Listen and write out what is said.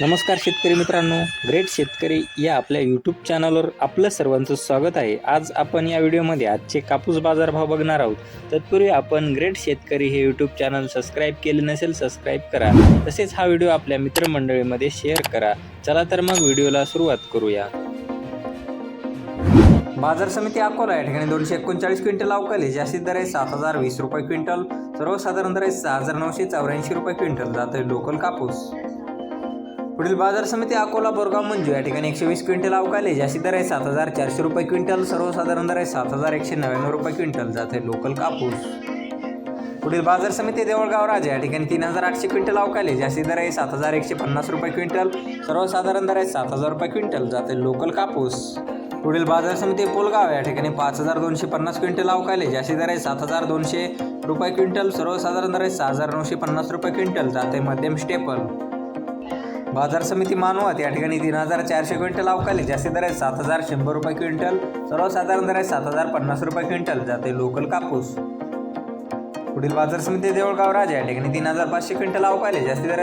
नमस्कार शेतकरी मित्रांनो ग्रेट शेतकरी या आपल्या यूट्यूब चॅनलवर आपलं सर्वांचं स्वागत आहे. आज आपण या व्हिडिओमध्ये आजचे कापूस बाजारभाव बघणार आहोत. तत्पूर्वी आपण ग्रेट शेतकरी हे यूट्यूब चॅनल सबस्क्राईब केले नसेल सबस्क्राईब करा. तसेच हा व्हिडिओ आपल्या मित्रमंडळीमध्ये शेअर करा. चला तर मग व्हिडिओला सुरुवात करूया. बाजार समिती अकोला या ठिकाणी दोनशे एकोणचाळीस क्विंटल अवकाली जास्तीत दर आहे सात हजार वीस रुपये क्विंटल. सर्वसाधारण दर आहे सहा हजार नऊशे चौऱ्याऐंशी रुपये क्विंटल. जातोय लोकल कापूस. पुढील बाजार समिती अकोला बोरगाव मंजू या ठिकाणी एकशे वीस क्विंटल अवकाले जास्ती दर आहे सात हजार चारशे रुपये क्विंटल. सर्वसाधारण दर आहे सात हजार एकशे नव्याण्णव रुपये क्विंटल. जाते लोकल कापूस. पुढील बाजार समिती देवळगाव राजा या ठिकाणी तीन हजार आठशे क्विंटल अवकाले जास्ती दर आहे सात हजार एकशे पन्नास रुपये क्विंटल. सर्वसाधारण दर आहे सात हजार रुपये क्विंटल. जाते लोकल कापूस. पुढील बाजार समिती पोलगाव या ठिकाणी पाच हजार दोनशे पन्नास क्विंटल अवकाले जास्ती दर आहे सात हजार दोनशे रुपये क्विंटल. सर्वसाधारण दर आहे सहा हजार नऊशे पन्नास रुपये क्विंटल. जाते मध्यम स्टेपल. बाजार समिती मानवत या ठिकाणी तीन हजार चारशे क्विंटल अवकाली. जास्तीत दर आहे सात हजार शंभर रुपये क्विंटल. सर्वसाधारण दर आहे सात हजार पन्नास रुपये क्विंटल. जाते लोकल कापूस. पुढील बाजार समिती देवळगाव राजा. या ठिकाणी तीन हजार पाचशे क्विंटल अवकाली. जास्तीत दर आहे